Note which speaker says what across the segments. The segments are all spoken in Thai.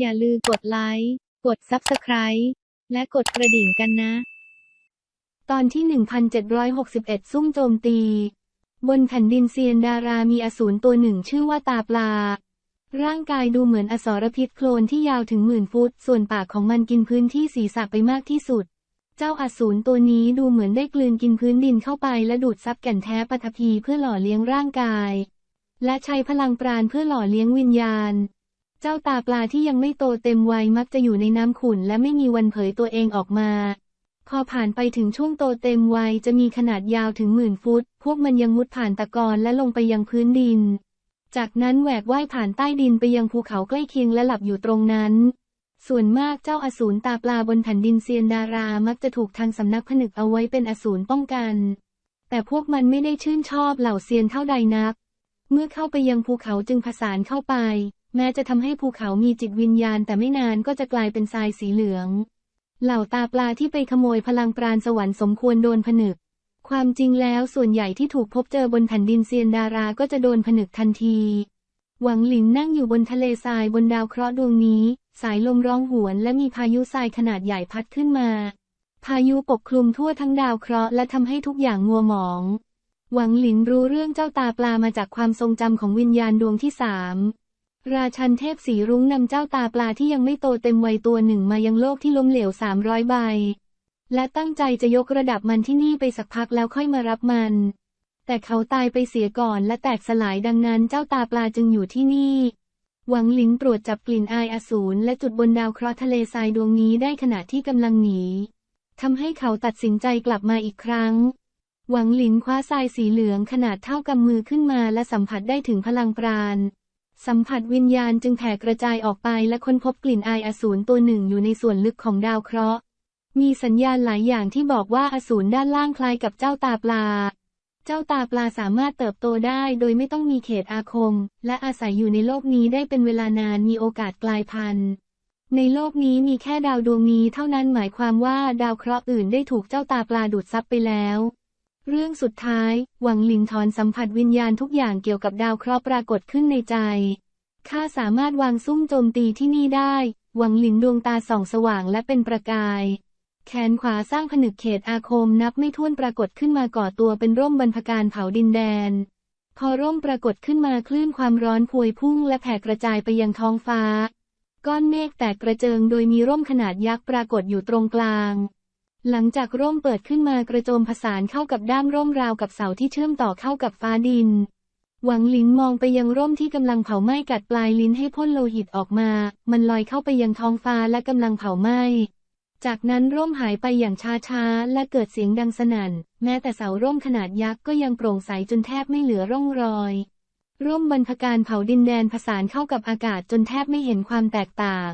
Speaker 1: อย่าลืมกดไลค์ กด Subscribe และกดกระดิ่งกันนะ
Speaker 2: ตอนที่ 1761 ซุ่มโจมตี บนแผ่นดินเซียนดารามีอสูรตัวหนึ่งชื่อว่าตาปลา ร่างกายดูเหมือนอสรพิษโคลนที่ยาวถึงหมื่นฟุต ส่วนปากของมันกินพื้นที่ศีรษะไปมากที่สุด เจ้าอสูรตัวนี้ดูเหมือนได้กลืนกินพื้นดินเข้าไปและดูดซับแก่นแท้ปฐพีเพื่อหล่อเลี้ยงร่างกาย และใช้พลังปราณเพื่อหล่อเลี้ยงวิญญาณ เจ้าตาปลาที่ยังไม่โตเต็มวัยมักจะอยู่ในน้ำขุ่นและไม่มีวันเผยตัวเองออกมา พอผ่านไปถึงช่วงโตเต็มวัยจะมีขนาดยาวถึงหมื่นฟุต พวกมันยังมุดผ่านตะกอนและลงไปยังพื้นดิน จากนั้นแหวกว่ายผ่านใต้ดินไปยังภูเขาใกล้เคียงและหลับอยู่ตรงนั้น ส่วนมากเจ้าอสูรตาปลาบนแผ่นดินเซียนดารามักจะถูกทางสำนักผนึกเอาไว้เป็นอสูรป้องกัน แต่พวกมันไม่ได้ชื่นชอบเหล่าเซียนเท่าใดนัก เมื่อเข้าไปยังภูเขาจึงผสานเข้าไป แม้จะทำให้ภูเขามีจิตวิญญาณแต่ไม่นานก็จะกลายเป็นทรายสีเหลือง เหล่าตาปลาที่ไปขโมยพลังปราณสวรรค์สมควรโดนผนึก ความจริงแล้วส่วนใหญ่ที่ถูกพบเจอบนแผ่นดินเซียนดาราก็จะโดนผนึกทันที หวังหลินนั่งอยู่บนทะเลทรายบนดาวเคราะห์ดวงนี้ สายลมร้องหวนและมีพายุทรายขนาดใหญ่พัดขึ้นมา พายุปกคลุมทั่วทั้งดาวเคราะห์และทำให้ทุกอย่างมัวหมอง หวังหลินรู้เรื่องเจ้าตาปลามาจากความทรงจำของวิญญาณดวงที่สาม ราชันเทพสีรุ้งนำเจ้าตาปลาที่ยังไม่โตเต็มวัยตัวหนึ่งมายังโลกที่ล้มเหลวสามร้อยใบ และตั้งใจจะยกระดับมันที่นี่ไปสักพักแล้วค่อยมารับมัน แต่เขาตายไปเสียก่อนและแตกสลายดังนั้นเจ้าตาปลาจึงอยู่ที่นี่ หวังหลินตรวจจับกลิ่นอายอสูรและจุดบนดาวเคราะห์ทะเลทรายดวงนี้ได้ขณะที่กำลังหนีทำให้เขาตัดสินใจกลับมาอีกครั้ง หวังหลินคว้าทรายสีเหลืองขนาดเท่ากำมือขึ้นมาและสัมผัสได้ถึงพลังปราณ สัมผัสวิญญาณจึงแผ่กระจายออกไปและค้นพบกลิ่นอายอสูรตัวหนึ่งอยู่ในส่วนลึกของดาวเคราะห์ มีสัญญาณหลายอย่างที่บอกว่าอสูรด้านล่างคล้ายกับเจ้าตาปลา เจ้าตาปลาสามารถเติบโตได้โดยไม่ต้องมีเขตอาคม และอาศัยอยู่ในโลกนี้ได้เป็นเวลานานมีโอกาสกลายพันธุ์ ในโลกนี้มีแค่ดาวดวงนี้เท่านั้นหมายความว่าดาวเคราะห์อื่นได้ถูกเจ้าตาปลาดูดซับไปแล้ว เรื่องสุดท้าย หวังหลินถอนสัมผัสวิญญาณทุกอย่างเกี่ยวกับดาวเคราะห์ปรากฏขึ้นในใจข้าสามารถวางซุ่มโจมตีที่นี่ได้ หวังหลินดวงตาส่องสว่างและเป็นประกาย แขนขวาสร้างผนึกเขตอาคมนับไม่ถ้วนปรากฏขึ้นมาก่อตัวเป็นร่มบรรพการเผาดินแดน พอร่มปรากฏขึ้นมาคลื่นความร้อนพวยพุ่งและแผ่กระจายไปยังท้องฟ้า ก้อนเมฆแตกกระเจิงโดยมีร่มขนาดยักษ์ปรากฏอยู่ตรงกลาง หลังจากร่มเปิดขึ้นมากระโจมผสานเข้ากับด้ามร่มราวกับเสาที่เชื่อมต่อเข้ากับฟ้าดิน หวังหลินมองไปยังร่มที่กำลังเผาไหม้กัดปลายลิ้นให้พ่นโลหิตออกมา มันลอยเข้าไปยังท้องฟ้าและกำลังเผาไหม้ จากนั้นร่มหายไปอย่างช้าๆ และเกิดเสียงดังสนั่น แม้แต่เสาร่มขนาดยักษ์ก็ยังโปร่งใสจนแทบไม่เหลือร่องรอย ร่มบรรพการเผาดินแดนผสานเข้ากับอากาศจนแทบไม่เห็นความแตกต่าง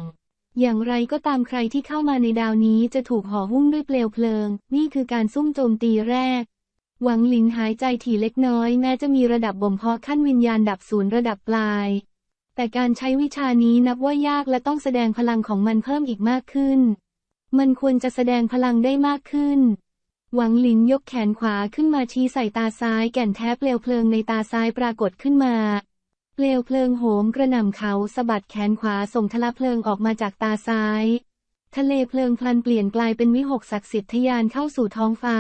Speaker 2: อย่างไรก็ตามใครที่เข้ามาในดาวนี้จะถูกห่อหุ้มด้วยเปลวเพลิง นี่คือการซุ่มโจมตีแรก หวังหลินหายใจถี่เล็กน้อยแม้จะมีระดับบ่มเพาะขั้นวิญญาณดับศูนย์ระดับปลาย แต่การใช้วิชานี้นับว่ายากและต้องแสดงพลังของมันเพิ่มอีกมากขึ้น มันควรจะแสดงพลังได้มากขึ้น หวังหลินยกแขนขวาขึ้นมาชี้ใส่ตาซ้ายแก่นแท้เปลวเพลิงในตาซ้ายปรากฏขึ้นมา เปลวเพลิงโหมกระหน่ำเขาสะบัดแขนขวาส่งทะละเพลิงออกมาจากตาซ้าย ทะเลเพลิงพลันเปลี่ยนกลายเป็นวิหกศักดิ์สิทธิ์ทะยานเข้าสู่ท้องฟ้า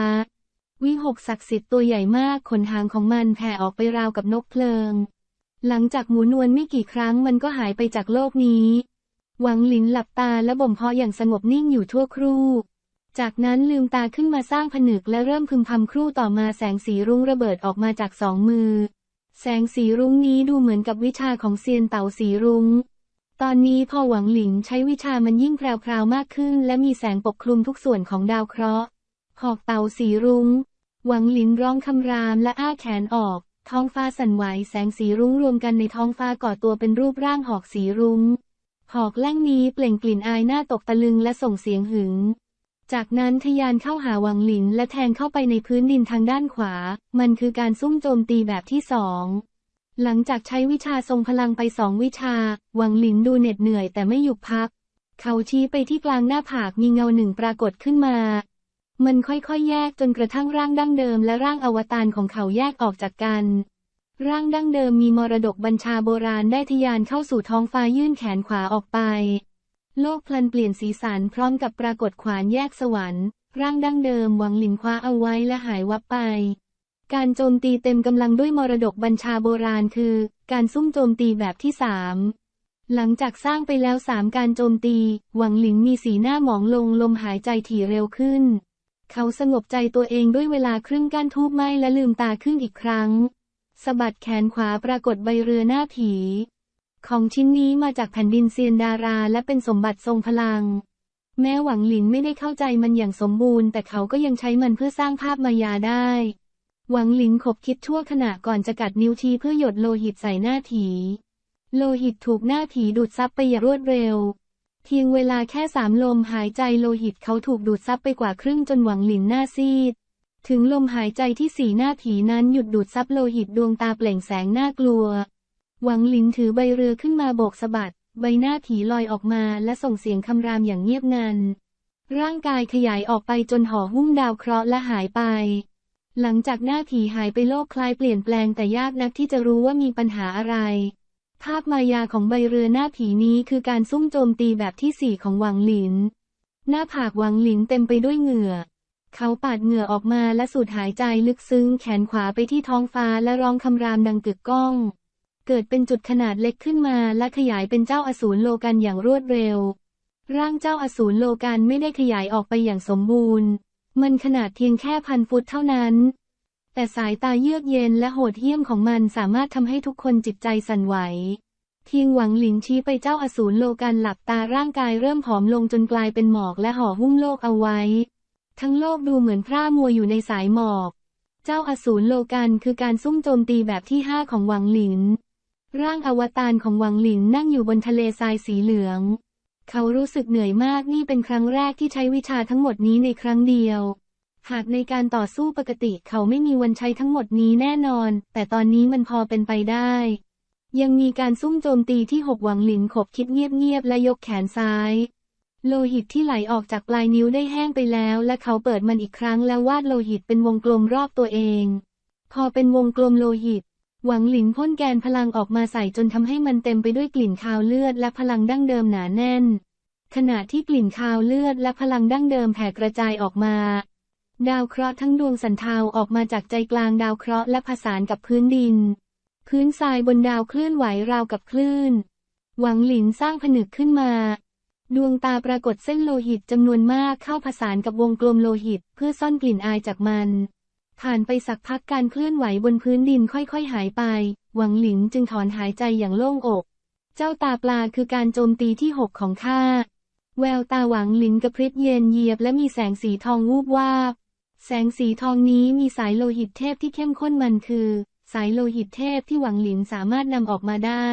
Speaker 2: วิหกศักดิ์สิทธิ์ตัวใหญ่มากขนหางของมันแผ่ออกไปราวกับนกเพลิง หลังจากหมุนวนไม่กี่ครั้งมันก็หายไปจากโลกนี้หวังหลินหลับตาและบ่มเพาะอย่างสงบนิ่งอยู่ทั่วครู่ จากนั้นลืมตาขึ้นมาสร้างผนึกและเริ่มพึมพำครู่ต่อมาแสงสีรุ้งระเบิดออกมาจากสองมือ แสงสีรุ้งนี้ดูเหมือนกับวิชาของเซียนเต่าสีรุง้ง ตอนนี้พอหวังหลินใช้วิชามันยิ่งแพรวๆมากขึ้น และมีแสงปกคลุมทุกส่วนของดาวเคราะห์ หอกเต่าสีรุง้ง หวังหลินร้องคำรามและอ้าแขนออก ท้องฟ้าสั่นไหวแสงสีรุ้งรวมกันในท้องฟ้าก่อตัวเป็นรูปร่างหอกสีรุง้ง หอกแล่งนี้เปล่งกลิ่นอายหน้าตกตะลึงและส่งเสียงหึง จากนั้นทยานเข้าหาวังหลินและแทงเข้าไปในพื้นดินทางด้านขวา มันคือการซุ่มโจมตีแบบที่สอง หลังจากใช้วิชาทรงพลังไปสองวิชา วังหลินดูเหน็ดเหนื่อยแต่ไม่หยุดพัก เขาชี้ไปที่กลางหน้าผากมีเงาหนึ่งปรากฏขึ้นมา มันค่อยๆ แยกจนกระทั่งร่างดั้งเดิมและร่างอวตารของเขาแยกออกจากกัน ร่างดั้งเดิมมีมรดกบัญชาโบราณได้ทยานเข้าสู่ท้องฟ้ายื่นแขนขวาออกไป โลกพลันเปลี่ยนสีสันพร้อมกับปรากฏขวานแยกสวรรค์ ร่างดั้งเดิมหวังหลินคว้าเอาไว้และหายวับไป การโจมตีเต็มกำลังด้วยมรดกบัญชาโบราณคือ การซุ่มโจมตีแบบที่สามหลังจากสร้างไปแล้วสามการโจมตี หวังหลินมีสีหน้าหมองลงลมหายใจถี่เร็วขึ้น เขาสงบใจตัวเองด้วยเวลาครึ่งก้านทูบไหม้และลืมตาขึ้นอีกครั้งสะบัดแขนขวาปรากฏใบเรือหน้าผี ของชิ้นนี้มาจากแผ่นดินเซียนดาราและเป็นสมบัติทรงพลัง แม้หวังหลินไม่ได้เข้าใจมันอย่างสมบูรณ์ แต่เขาก็ยังใช้มันเพื่อสร้างภาพมายาได้ หวังหลินขบคิดชั่วขณะก่อนจะกัดนิ้วชี้เพื่อหยดโลหิตใส่หน้าผีโลหิตถูกหน้าผีดูดซับไปอย่างรวดเร็ว เพียงเวลาแค่สามลมหายใจโลหิตเขาถูกดูดซับไปกว่าครึ่งจนหวังหลินหน้าซีด ถึงลมหายใจที่สีหน้าผีนั้นหยุดดูดซับโลหิตดวงตาเปล่งแสงน่ากลัว หวังหลินถือใบเรือขึ้นมาโบกสะบัด ใบหน้าผีลอยออกมาและส่งเสียงคำรามอย่างเงียบงัน ร่างกายขยายออกไปจนห่อหุ้มดาวเคราะห์และหายไป หลังจากหน้าผีหายไปโลกคลายเปลี่ยนแปลงแต่ยากนักที่จะรู้ว่ามีปัญหาอะไร ภาพมายาของใบเรือหน้าผีนี้คือการซุ่มโจมตีแบบที่สี่ของหวังหลิน หน้าผากหวังหลินเต็มไปด้วยเหงื่อเขาปาดเหงื่อออกมาและสูดหายใจลึกซึ้งแขนขวาไปที่ท้องฟ้าและร้องคำรามดังกึกก้อง เกิดเป็นจุดขนาดเล็กขึ้นมาและขยายเป็นเจ้าอสูรโลกันอย่างรวดเร็ว ร่างเจ้าอสูรโลกันไม่ได้ขยายออกไปอย่างสมบูรณ์ มันขนาดเพียงแค่พันฟุตเท่านั้น แต่สายตาเยือกเย็นและโหดเหี้ยมของมันสามารถทำให้ทุกคนจิตใจสั่นไหวเพียงหวังหลินชี้ไปเจ้าอสูรโลกันหลับตาร่างกายเริ่มผอมลงจนกลายเป็นหมอกและห่อหุ้มโลกเอาไว้ ทั้งโลกดูเหมือนพร่ามัวอยู่ในสายหมอก เจ้าอสูรโลกันคือการซุ่มโจมตีแบบที่ห้าของหวังหลิน ร่างอวตารของหวังหลินนั่งอยู่บนทะเลทรายสีเหลือง เขารู้สึกเหนื่อยมากนี่เป็นครั้งแรกที่ใช้วิชาทั้งหมดนี้ในครั้งเดียว หากในการต่อสู้ปกติเขาไม่มีวันใช้ทั้งหมดนี้แน่นอน แต่ตอนนี้มันพอเป็นไปได้ ยังมีการซุ่มโจมตีที่หกหวังหลินขบคิดเงียบๆและยกแขนซ้าย โลหิตที่ไหลออกจากปลายนิ้วได้แห้งไปแล้ว และเขาเปิดมันอีกครั้งแล้ววาดโลหิตเป็นวงกลมรอบตัวเอง พอเป็นวงกลมโลหิต หวังหลินพ่นแกนพลังออกมาใส่จนทำให้มันเต็มไปด้วยกลิ่นคาวเลือดและพลังดั้งเดิมหนาแน่น ขณะที่กลิ่นคาวเลือดและพลังดั้งเดิมแผ่กระจายออกมา ดาวเคราะห์ทั้งดวงสันเทาออกมาจากใจกลางดาวเคราะห์และผสานกับพื้นดิน พื้นทรายบนดาวเคลื่อนไหวราวกับคลื่น หวังหลินสร้างผนึกขึ้นมา ดวงตาปรากฏเส้นโลหิตจำนวนมากเข้าผสานกับวงกลมโลหิตเพื่อซ่อนกลิ่นอายจากมัน ผ่านไปสักพักการเคลื่อนไหวบนพื้นดินค่อยๆหายไป หวังหลินจึงถอนหายใจอย่างโล่งอก เจ้าตาปลาคือการโจมตีที่หกของข้า แววตาหวังหลินกระพริบเย็นเยียบและมีแสงสีทองวูบวาบ แสงสีทองนี้มีสายโลหิตเทพที่เข้มข้นมันคือ สายโลหิตเทพที่หวังหลินสามารถนำออกมาได้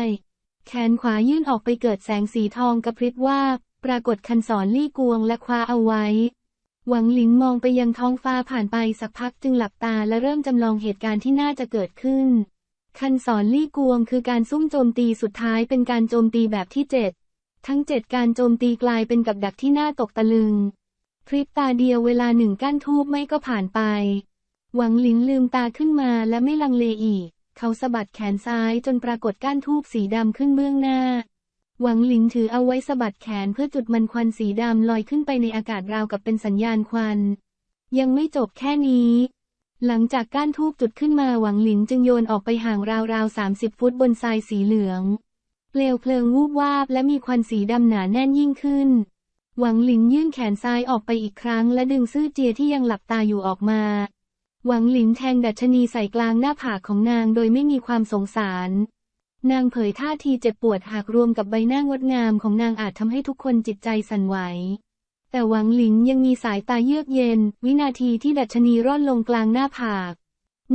Speaker 2: แขนขวายื่นออกไปเกิดแสงสีทองกระพริบวาบ ปรากฏคันสอนลี่กวงและคว้าเอาไว้ หวังหลินมองไปยังท้องฟ้าผ่านไปสักพักจึงหลับตาและเริ่มจำลองเหตุการณ์ที่น่าจะเกิดขึ้น คันสอนลี่กวงคือการซุ่มโจมตีสุดท้ายเป็นการโจมตีแบบที่เจ็ดทั้งเจ็ดการโจมตีกลายเป็นกับดักที่น่าตกตะลึง พริบตาเดียวเวลาหนึ่งก้านทูบไม่ก็ผ่านไป หวังหลินลืมตาขึ้นมาและไม่ลังเลอีก เขาสะบัดแขนซ้ายจนปรากฏก้านทูบสีดำขึ้นเบื้องหน้า หวังหลินถือเอาไว้สะบัดแขนเพื่อจุดมันควันสีดำลอยขึ้นไปในอากาศราวกับเป็นสัญญาณควัน ยังไม่จบแค่นี้ หลังจากก้านทูบจุดขึ้นมาหวังหลินจึงโยนออกไปห่างราวๆสามสิบฟุตบนทรายสีเหลือง เปลวเพลิงวูบวาบและมีควันสีดำหนาแน่นยิ่งขึ้น หวังหลินยื่นแขนซ้ายออกไปอีกครั้ง และดึงซื่อเจียที่ยังหลับตาอยู่ออกมา หวังหลินแทงดัชนีใส่กลางหน้าผากของนางโดยไม่มีความสงสาร นางเผยท่าทีเจ็บปวดหากรวมกับใบหน้างดงามของนางอาจทำให้ทุกคนจิตใจสั่นไหว แต่หวังหลินยังมีสายตาเยือกเย็น วินาทีที่ดัชนีร่อนลงกลางหน้าผาก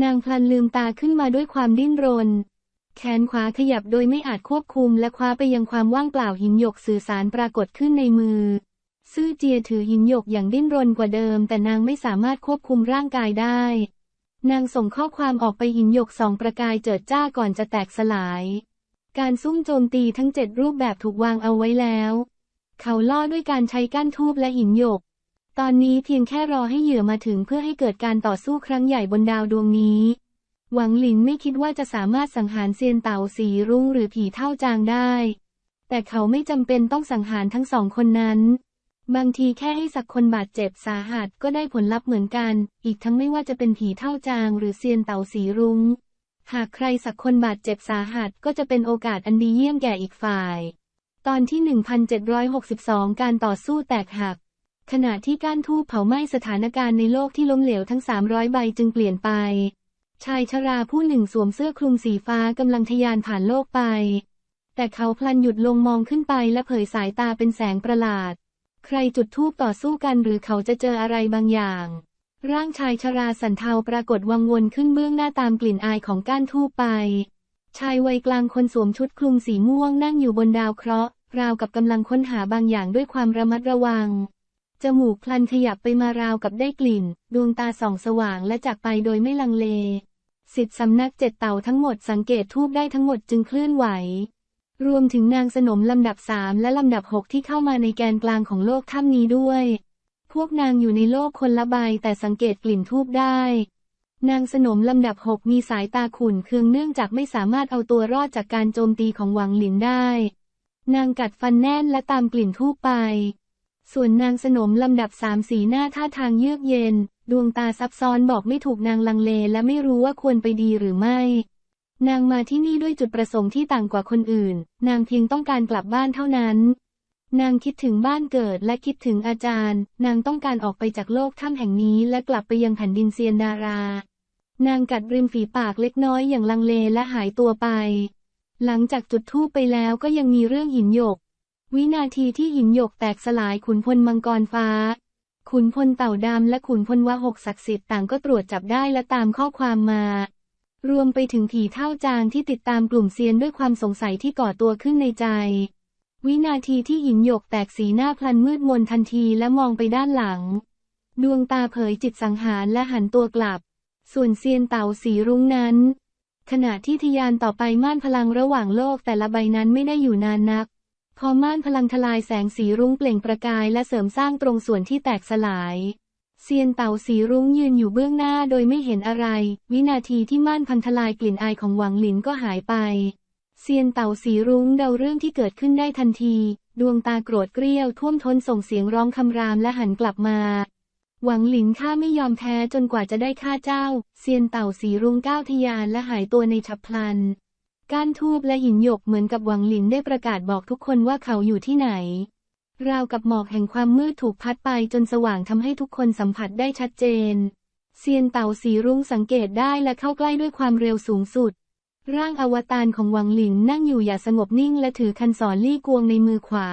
Speaker 2: นางพลันลืมตาขึ้นมาด้วยความดิ้นรน แขนขวาขยับโดยไม่อาจควบคุมและคว้าไปยังความว่างเปล่าหินหยกสื่อสารปรากฏขึ้นในมือ ซื่อเจียถือหินหยกอย่างดิ้นรนกว่าเดิม แต่นางไม่สามารถควบคุมร่างกายได้ นางส่งข้อความออกไปหินหยกสองประกายเจิดจ้าก่อนจะแตกสลาย การซุ่มโจมตีทั้งเจ็ดรูปแบบถูกวางเอาไว้แล้ว เขาล่อด้วยการใช้ก้านทูบและหินหยก ตอนนี้เพียงแค่รอให้เหยื่อมาถึงเพื่อให้เกิดการต่อสู้ครั้งใหญ่บนดาวดวงนี้ หวังหลินไม่คิดว่าจะสามารถสังหารเซียนเต่าสีรุ้งหรือผีเท่าจางได้ แต่แต่เขาไม่จำเป็นต้องสังหารทั้งสองคนนั้น บางทีแค่ให้สักคนบาดเจ็บสาหัสก็ได้ผลลัพธ์เหมือนกัน อีกทั้งไม่ว่าจะเป็นผีเท่าจางหรือเซียนเต่าสีรุง้ง หากใครสักคนบาดเจ็บสาหัสก็จะเป็นโอกาสอันดีเยี่ยมแก่อีกฝ่าย ตอนที่ 1762 การต่อสู้แตกหัก ขณะที่ก้านทูบเผาไหม้สถานการณ์ในโลกที่ล้มเหลวทั้ง 300 ใบจึงเปลี่ยนไป ชายชราผู้หนึ่งสวมเสื้อคลุมสีฟ้ากำลังทะยานผ่านโลกไป แต่เขาพลันหยุดลงมองขึ้นไปและเผยสายตาเป็นแสงประหลาด ใครจุดทูบต่อสู้กันหรือเขาจะเจออะไรบางอย่าง ร่างชายชราสันเทาปรากฏวังวนขึ้นเบื้องหน้าตามกลิ่นอายของก้านทูบไป ชายวัยกลางคนสวมชุดคลุมสีม่วงนั่งอยู่บนดาวเคราะห์ราวกับกำลังค้นหาบางอย่างด้วยความระมัดระวัง จมูกพลันขยับไปมาราวกับได้กลิ่น ดวงตาส่องสว่างและจากไปโดยไม่ลังเลสิทธิสำนักเจ็ดเต่าทั้งหมดสังเกตทูบได้ทั้งหมดจึงเคลื่อนไหว รวมถึงนางสนมลำดับสามและลำดับหกที่เข้ามาในแกนกลางของโลกถ้ำนี้ด้วย พวกนางอยู่ในโลกคนละใบแต่สังเกตกลิ่นทูบได้ นางสนมลำดับหกมีสายตาขุ่นเคืองเนื่องจากไม่สามารถเอาตัวรอดจากการโจมตีของหวังหลินได้ นางกัดฟันแน่นและตามกลิ่นทูบไป ส่วนนางสนมลำดับสามสีหน้าท่าทางเยือกเย็น ดวงตาซับซ้อนบอกไม่ถูกนางลังเลและไม่รู้ว่าควรไปดีหรือไม่ นางมาที่นี่ด้วยจุดประสงค์ที่ต่างกว่าคนอื่น นางเพียงต้องการกลับบ้านเท่านั้น นางคิดถึงบ้านเกิดและคิดถึงอาจารย์ นางต้องการออกไปจากโลกถ้ำแห่งนี้และกลับไปยังแผ่นดินเซียนดารา นางกัดริมฝีปากเล็กน้อยอย่างลังเลและหายตัวไป หลังจากจุดธูปไปแล้วก็ยังมีเรื่องหินหยก วินาทีที่หินหยกแตกสลายขุนพลมังกรฟ้าขุนพลเต่าดำและขุนพลวะหกศักดิ์สิทธิ์ต่างก็ตรวจจับได้และตามข้อความมา รวมไปถึงผีเท่าจางที่ติดตามกลุ่มเซียนด้วยความสงสัยที่ก่อตัวขึ้นในใจ วินาทีที่หินหยกแตกสีหน้าพลันมืดมนทันทีและมองไปด้านหลัง ดวงตาเผยจิตสังหารและหันตัวกลับ ส่วนเซียนเต่าสีรุ้งนั้น ขณะที่ทยานต่อไปม่านพลังระหว่างโลกแต่ละใบนั้นไม่ได้อยู่นานนัก พอม่านพลังทลายแสงสีรุ้งเปล่งประกายและเสริมสร้างตรงส่วนที่แตกสลาย เซียนเต่าสีรุ้งยืนอยู่เบื้องหน้าโดยไม่เห็นอะไร วินาทีที่ม่านพันทลายกลิ่นอายของหวังหลินก็หายไป เซียนเต่าสีรุ้งเดาเรื่องที่เกิดขึ้นได้ทันที ดวงตาโกรธเกรี้ยวท่วมท้นส่งเสียงร้องคำรามและหันกลับมา หวังหลินข้าไม่ยอมแพ้จนกว่าจะได้ข้าเจ้า เซียนเต่าสีรุ้งก้าวทยานและหายตัวในฉับพลัน ก้านทูบและหินหยกเหมือนกับหวังหลินได้ประกาศบอกทุกคนว่าเขาอยู่ที่ไหน ราวกับหมอกแห่งความมืดถูกพัดไปจนสว่างทำให้ทุกคนสัมผัสได้ชัดเจน เซียนเต่าสีรุ้งสังเกตได้และเข้าใกล้ด้วยความเร็วสูงสุด ร่างอวตารของหวังหลินนั่งอยู่อย่าสงบนิ่งและถือคันศรลี่กวงในมือขวา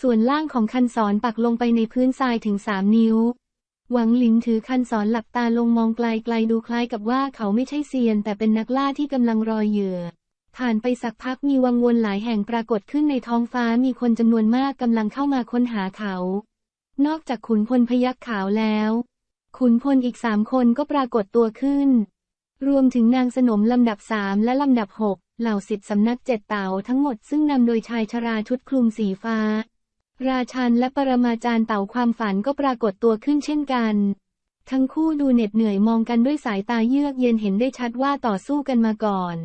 Speaker 2: ส่วนล่างของคันศรปักลงไปในพื้นทรายถึงสามนิ้ว หวังหลินถือคันศรหลับตาลงมองไกลๆดูคล้ายกับว่าเขาไม่ใช่เซียนแต่เป็นนักล่าที่กำลังรอเหยื่อ ผ่านไปสักพักมีวังวนหลายแห่งปรากฏขึ้นในท้องฟ้ามีคนจำนวนมากกำลังเข้ามาค้นหาเขา นอกจากขุนพลพยักขาวแล้ว ขุนพลอีกสามคนก็ปรากฏตัวขึ้น รวมถึงนางสนมลำดับสามและลำดับหกเหล่าสิทธิสำนักเจ็ดเต่าทั้งหมดซึ่งนำโดยชายชราชุดคลุมสีฟ้า ราชันและปรมาจารย์เต่าความฝันก็ปรากฏตัวขึ้นเช่นกัน ทั้งคู่ดูเหน็ดเหนื่อยมองกันด้วยสายตาเยือกเย็นเห็นได้ชัดว่าต่อสู้กันมาก่อน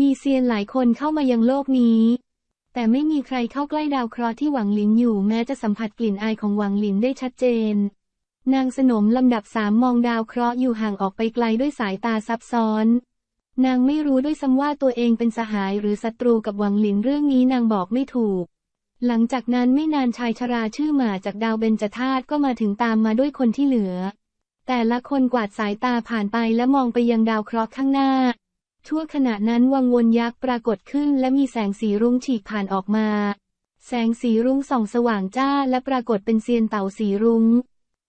Speaker 2: มีเซียนหลายคนเข้ามายังโลกนี้ แต่ไม่มีใครเข้าใกล้ดาวเคราะห์ที่หวังหลินอยู่แม้จะสัมผัสกลิ่นอายของหวังหลินได้ชัดเจน นางสนมลำดับสามมองดาวเคราะห์อยู่ห่างออกไปไกลด้วยสายตาซับซ้อน นางไม่รู้ด้วยซ้ำว่าตัวเองเป็นสหายหรือศัตรูกับหวังหลินเรื่องนี้นางบอกไม่ถูก หลังจากนั้นไม่นานชายชราชื่อหมาจากดาวเบญจธาตุก็มาถึงตามมาด้วยคนที่เหลือ แต่ละคนกวาดสายตาผ่านไปและมองไปยังดาวเคราะห์ข้างหน้า ชั่วขณะนั้นวังวนยักษ์ปรากฏขึ้นและมีแสงสีรุ้งฉีกผ่านออกมา แสงสีรุ้งส่องสว่างจ้าและปรากฏเป็นเซียนเต่าสีรุ้ง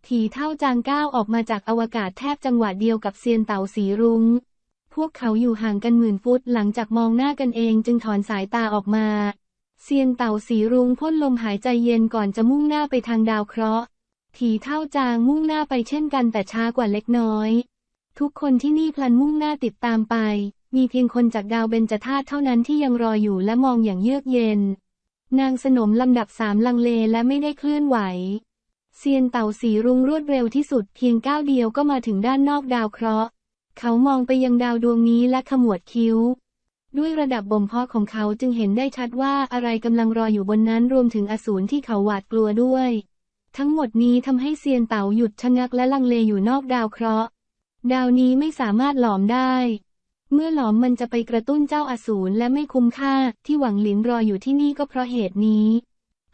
Speaker 2: ผีเท่าจางก้าวออกมาจากอวกาศแทบจังหวะเดียวกับเซียนเต่าสีรุง้ง พวกเขาอยู่ห่างกันหมื่นฟุตหลังจากมองหน้ากันเองจึงถอนสายตาออกมา เซียนเต่าสีรุ้งพ่นลมหายใจเย็นก่อนจะมุ่งหน้าไปทางดาวเคราะห์ผีเท่าจางมุ่งหน้าไปเช่นกันแต่ช้ากว่าเล็กน้อย ทุกคนที่นี่พลันมุ่งหน้าติดตามไป มีเพียงคนจากดาวเบญจธาตุเท่านั้นที่ยังรออยู่และมองอย่างเยือกเย็น นางสนมลำดับสามลังเลและไม่ได้เคลื่อนไหว เซียนเต่าสีรุ้งรวดเร็วที่สุดเพียงก้าวเดียวก็มาถึงด้านนอกดาวเคราะห์ เขามองไปยังดาวดวงนี้และขมวดคิ้ว ด้วยระดับบ่มเพาะของเขาจึงเห็นได้ชัดว่าอะไรกำลังรออยู่บนนั้นรวมถึงอสูรที่เขาหวาดกลัวด้วย ทั้งหมดนี้ทำให้เซียนเต๋าหยุดชะงักและลังเลอยู่นอกดาวเคราะห์ ดาวนี้ไม่สามารถหลอมได้ เมื่อหลอมมันจะไปกระตุ้นเจ้าอสูรและไม่คุ้มค่าที่หวังหลินรออยู่ที่นี่ก็เพราะเหตุนี้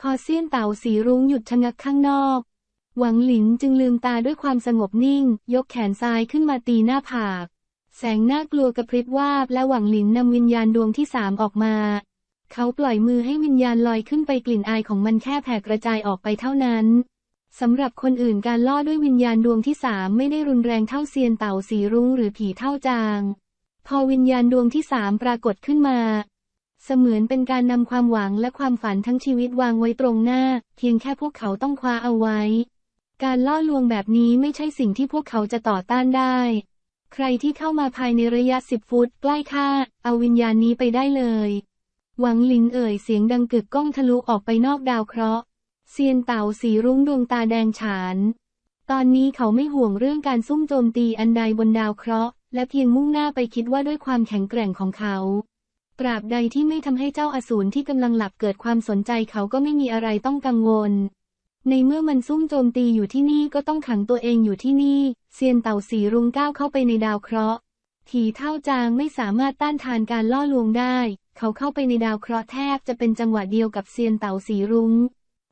Speaker 2: พอเซียนเต๋าสีรุ้งหยุดชะงักข้างนอก หวังหลินจึงลืมตาด้วยความสงบนิ่ง ยกแขนซ้ายขึ้นมาตีหน้าผาก แสงน่ากลัวกระพริบวาบและหวังหลินนำวิญญาณดวงที่สามออกมา เขาปล่อยมือให้วิญญาณลอยขึ้นไปกลิ่นอายของมันแค่แผ่กระจายออกไปเท่านั้นสำหรับคนอื่นการล่อด้วยวิญญาณดวงที่สามไม่ได้รุนแรงเท่าเซียนเต่าสีรุ้งหรือผีเท่าจาง พอวิญญาณดวงที่สามปรากฏขึ้นมา เสมือนเป็นการนำความหวังและความฝันทั้งชีวิตวางไว้ตรงหน้า เพียงแค่พวกเขาต้องคว้าเอาไว้ การล่อลวงแบบนี้ไม่ใช่สิ่งที่พวกเขาจะต่อต้านได้ ใครที่เข้ามาภายในระยะสิบฟุตใกล้ค่าเอาวิญญาณนี้ไปได้เลย หวังลินเอ่ยเสียงดังกึกก้องทะลุออกไปนอกดาวเคราะห์เซียนเต่าสีรุ้งดวงตาแดงฉาน ตอนนี้เขาไม่ห่วงเรื่องการซุ่มโจมตีอันใดบนดาวเคราะห์ และเพียงมุ่งหน้าไปคิดว่าด้วยความแข็งแกร่งของเขาตราบใดที่ไม่ทำให้เจ้าอสูรที่กำลังหลับเกิดความสนใจเขาก็ไม่มีอะไรต้องกังวล ในเมื่อมันซุ่มโจมตีอยู่ที่นี่ก็ต้องขังตัวเองอยู่ที่นี่เซียนเต่าสีรุ้งก้าวเข้าไปในดาวเคราะห์ผีเท่าจางไม่สามารถต้านทานการล่อลวงได้ เขาเข้าไปในดาวเคราะห์แทบจะเป็นจังหวะเดียวกับเซียนเต่าสีรุง้ง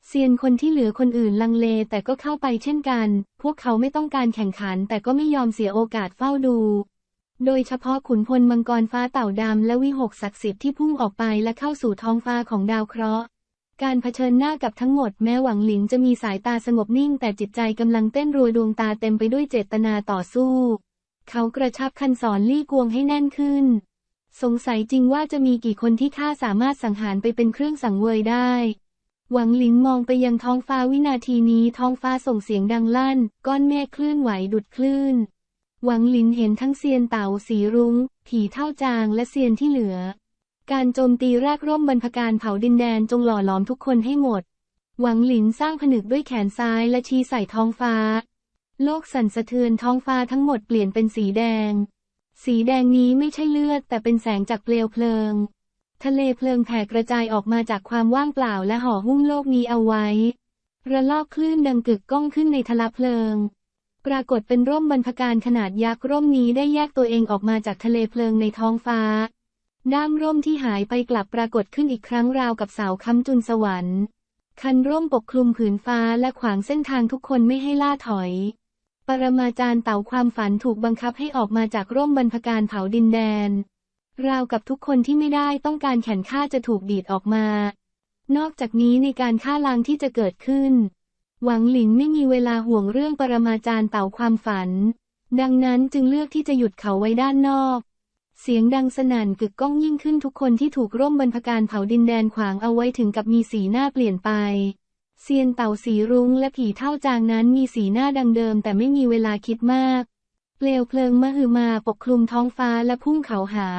Speaker 2: เซียนคนที่เหลือคนอื่นลังเลแต่ก็เข้าไปเช่นกัน พวกเขาไม่ต้องการแข่งขันแต่ก็ไม่ยอมเสียโอกาสเฝ้าดู โดยเฉพาะขุนพลมังกรฟ้าเต่าดำและวิหกศักดิ์สิทธิ์ที่พุ่งออกไปและเข้าสู่ท้องฟ้าของดาวเคราะห์ การเผชิญหน้ากับทั้งหมดแม้หวังหลินจะมีสายตาสงบนิ่งแต่จิตใจกำลังเต้นรัวดวงตาเต็มไปด้วยเจตนาต่อสู้ เขากระชับคันสอนลี่กวงให้แน่นขึ้น สงสัยจริงว่าจะมีกี่คนที่ข้าสามารถสังหารไปเป็นเครื่องสังเวยได้ หวังหลินมองไปยังท้องฟ้าวินาทีนี้ท้องฟ้าส่งเสียงดังลั่น ก้อนเมฆคลื่นไหวดุดคลื่น หวังหลินเห็นทั้งเซียนเต่าสีรุง้ง ผีเท่าจางและเซียนที่เหลือ การโจมตีแรกร่มบรรพการเผาดินแดนจงหล่อหลอมทุกคนให้หมด หวังหลินสร้างผนึกด้วยแขนซ้ายและชี้ใส่ท้องฟ้า โลกสั่นสะเทือนท้องฟ้าทั้งหมดเปลี่ยนเป็นสีแดง สีแดงนี้ไม่ใช่เลือดแต่เป็นแสงจากเปลวเพลิง ทะเลเพลิงแผ่กระจายออกมาจากความว่างเปล่าและห่อหุ้มโลกนี้เอาไว้ ระลอกคลื่นดังกึกก้องขึ้นในทะเลเพลิง ปรากฏเป็นร่มบรรพการขนาดยักษ์ร่มนี้ได้แยกตัวเองออกมาจากทะเลเพลิงในท้องฟ้า ด้ามร่มที่หายไปกลับปรากฏขึ้นอีกครั้งราวกับเสาค้ำจุนสวรรค์ คันร่มปกคลุมผืนฟ้าและขวางเส้นทางทุกคนไม่ให้ล่าถอย ปรมาจารย์เต่าความฝันถูกบังคับให้ออกมาจากร่มบรรพการเผาดินแดน ราวกับทุกคนที่ไม่ได้ต้องการแขนฆ่าจะถูกดีดออกมา นอกจากนี้ในการฆ่าล้างที่จะเกิดขึ้น หวังหลินไม่มีเวลาห่วงเรื่องปรมาจารย์เต่าความฝัน ดังนั้นจึงเลือกที่จะหยุดเขาไว้ด้านนอก เสียงดังสนั่นกึกก้องยิ่งขึ้นทุกคนที่ถูกร่มบรรพการเผาดินแดนขวางเอาไว้ถึงกับมีสีหน้าเปลี่ยนไปเซียนเต่าสีรุ้งและผีเท่าจางนั้นมีสีหน้าดังเดิมแต่ไม่มีเวลาคิดมาก เปลวเพลิงมหึมาปกคลุมท้องฟ้าและพุ่งเขาหา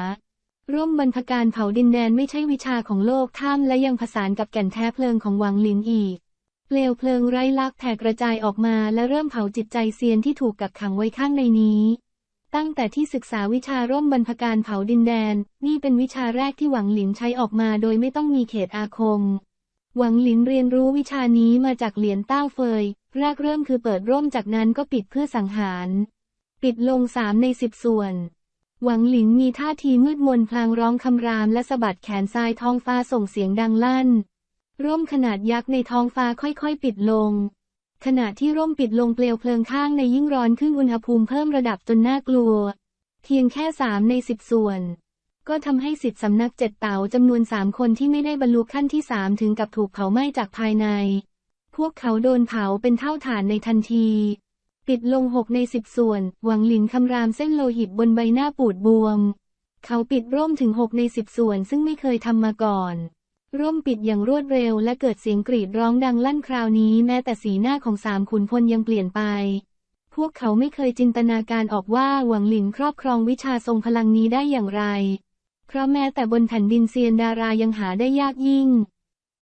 Speaker 2: ร่วมบรรพการเผาดินแดนไม่ใช่วิชาของโลกถ้ำและยังผสานกับแก่นแท้เพลิงของหวังหลินอีก เปลวเพลิงไร้ลักแผ่กระจายออกมาและเริ่มเผาจิตใจเซียนที่ถูกกักขังไว้ข้างในนี้ ตั้งแต่ที่ศึกษาวิชาร่วมบรรพการเผาดินแดน นี่เป็นวิชาแรกที่หวังหลินใช้ออกมาโดยไม่ต้องมีเขตอาคม หวังหลินเรียนรู้วิชานี้มาจากเหรียญเต้าเฟย แรกเริ่มคือเปิดร่มจากนั้นก็ปิดเพื่อสังหาร ปิดลงสามในสิบส่วน หวังหลินมีท่าทีมืดมนพลางร้องคำรามและสะบัดแขนซ้ายท้องฟ้าส่งเสียงดังลั่น ร่มขนาดยักษ์ในท้องฟ้าค่อยๆ ปิดลง ขณะที่ร่มปิดลงเปลวเพลิงข้างในยิ่งร้อนขึ้นอุณหภูมิเพิ่มระดับจนน่ากลัว เพียงแค่สามในสิบส่วน ก็ทำให้สิทธิสำนักเจ็ดเต๋าจำนวนสามคนที่ไม่ได้บรรลุขั้นที่สามถึงกับถูกเผาไหม้จากภายใน พวกเขาโดนเผาเป็นเท่าฐานในทันที ปิดลงหกในสิบส่วน หวังหลินคำรามเส้นโลหิตบนใบหน้าปูดบวม เขาปิดร่มถึงหกในสิบส่วนซึ่งไม่เคยทำมาก่อน ร่มปิดอย่างรวดเร็วและเกิดเสียงกรีดร้องดังลั่นคราวนี้แม้แต่สีหน้าของสามขุนพลยังเปลี่ยนไป พวกเขาไม่เคยจินตนาการออกว่าหวังหลินครอบครองวิชาทรงพลังนี้ได้อย่างไร เพราะแม้แต่บนแผ่นดินเซียนดารายังหาได้ยากยิ่ง